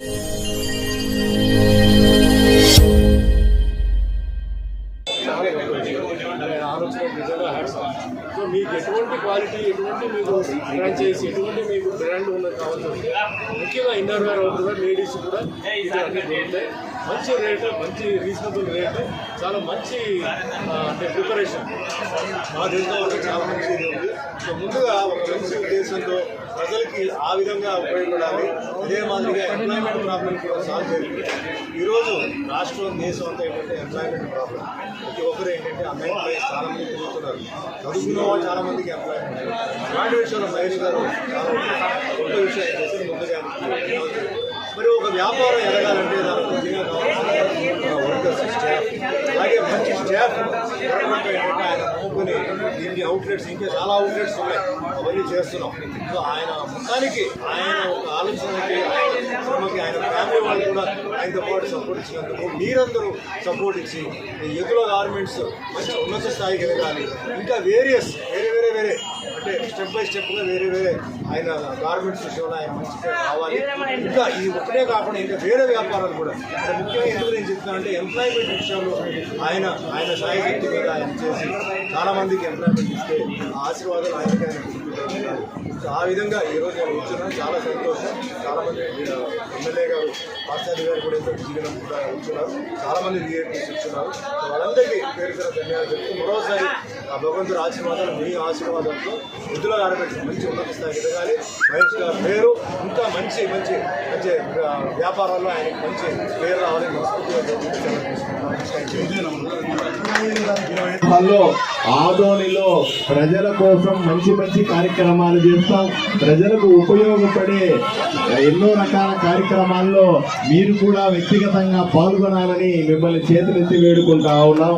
So మీకు ఎటువంటి quality ఎటువంటి మీకు ఫ్రాంచైజ్ ఎటువంటి మీకు బ్రాండ్ ఉన్నది కావచ్చు ముఖ్యంగా ఇన్నర్ వేర్ అవుతుంది లేడీస్ కూడా ఇది దొరుకుతాయి. మంచి రేటు మంచి రీజనబుల్ రేటు చాలా మంచి అంటే ప్రిపరేషన్ మా తెలిసిన చాలా మంచిది ఉంది. సో ముందుగా ఒక మంచి ఉద్దేశంతో ప్రజలకి ఆ విధంగా ఉపయోగపడాలి. అదే మాదిరిగా ఎంప్లాయ్మెంట్ ప్రాబ్లం కూడా సాల్వ్ చేయాలి. ఈరోజు రాష్ట్రం దేశం అంతా ఏంటంటే ఎంప్లాయ్మెంట్ ప్రాబ్లం ప్రతి ఒక్కరు ఏంటంటే అన్ఎంప్లాయీస్ చాలా మంది తిరుగుతున్నారు. చదువుకున్న వాళ్ళు చాలా మందికి ఎంప్లాయ్మెంట్ ఇలాంటి విషయంలో మహేష్ గారు చాలా గొప్ప విషయం చేసి ముందుగా మరి ఒక వ్యాపారం ఎదగాలంటే దానికి ముఖ్యంగా కావాలి. కానీ దీనికి అవుట్లెట్స్ ఇంకా చాలా అవుట్లెట్స్ ఉన్నాయి. అవన్నీ చేస్తున్నాం. సో ఆయన మొత్తానికి ఆయన ఒక ఆలోచనకి ఆయన శ్రమకి ఆయన ఫ్యామిలీ వాళ్ళు కూడా ఆయనతో పాటు సపోర్ట్ ఇచ్చినందుకు మీరందరూ సపోర్ట్ ఇచ్చి ఈ ఎదుల గార్మెంట్స్ మంచి ఉన్నత స్థాయికి ఎదగాలి. ఇంకా వేరియస్ వేరే వేరే వేరే అంటే స్టెప్ బై స్టెప్గా వేరే వేరే ఆయన గార్మెంట్స్ విషయంలో ఆయన మంచిగా కావాలి ఇంకా ఈ ఒకటే కాకుండా ఇంకా వేరే వ్యాపారాలు కూడా. ముఖ్యంగా ఎందుకు నేను అంటే ఎంప్లాయ్మెంట్ విషయంలో ఆయన ఆయన సాయి శక్తి మీద ఆయన చేసి చాలామందికి ఎంప్లాయ్మెంట్ ఇస్తే ఆ ఆశీర్వాదాలు ఆయనకి ఆయన సో ఆ విధంగా ఈరోజు నేను వచ్చున్నాను చాలా సంతోషం. చాలామంది ఎమ్మెల్యే గారు పార్సాది గారు కూడా ఎంతో జీవనం కూడా ఉంటున్నారు చాలా ఇస్తున్నారు వాళ్ళందరికీ పేరు పేరు ధన్యవాదాలు చెప్తూ మరోసారి ఆ భగవంతుడు ఆశీర్వాదాలు మీ ఆశీర్వాదంతో వృద్ధుల ఆడబెట్టి మంచి ఉన్నత స్థాయికి ఎదగాలి. మహేష్ గారి పేరు ఇంకా మంచి మంచి మంచి వ్యాపారాల్లో ఆయనకి మంచి పేరు రావాలని మనస్ఫూర్తిగా హలో ఆదోనిలో ప్రజల కోసం మంచి మంచి కార్యక్రమాలు చేస్తాం. ప్రజలకు ఉపయోగపడే ఎన్నో రకాల కార్యక్రమాల్లో మీరు కూడా వ్యక్తిగతంగా పాల్గొనాలని మిమ్మల్ని చేతులెత్తి వేడుకుంటా ఉన్నాం.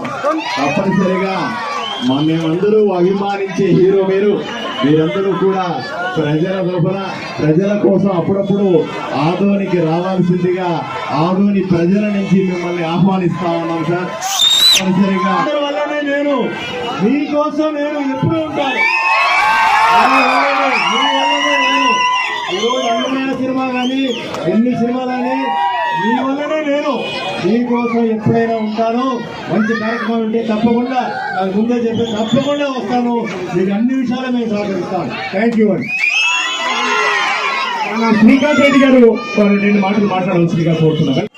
తప్పనిసరిగా మేమందరూ అభిమానించే హీరో మీరు. మీరందరూ కూడా ప్రజల లోపల ప్రజల కోసం అప్పుడప్పుడు ఆదోనికి రావాల్సిందిగా ఆదోని ప్రజల నుంచి మిమ్మల్ని ఆహ్వానిస్తా ఉన్నాం సార్. తప్పనిసరిగా నేను మీకోసం నేను ఎప్పుడు ఉంటాను. ఈరోజు అందమైన సినిమా కానీ ఎన్ని సినిమాలు కానీ మీ వల్లనే నేను మీకోసం ఎప్పుడైనా ఉంటాను మంచి కార్యక్రమం ఉంటే తప్పకుండా నాకు ముందే చెప్పి తప్పకుండా వస్తాను. మీకు అన్ని విషయాలు మేము సహకరిస్తాను థ్యాంక్ యూ అండి శ్రీకాంత్ రెడ్డి గారు రెండు మాటలు మాట్లాడవలసిందిగా కోరుతున్నాను.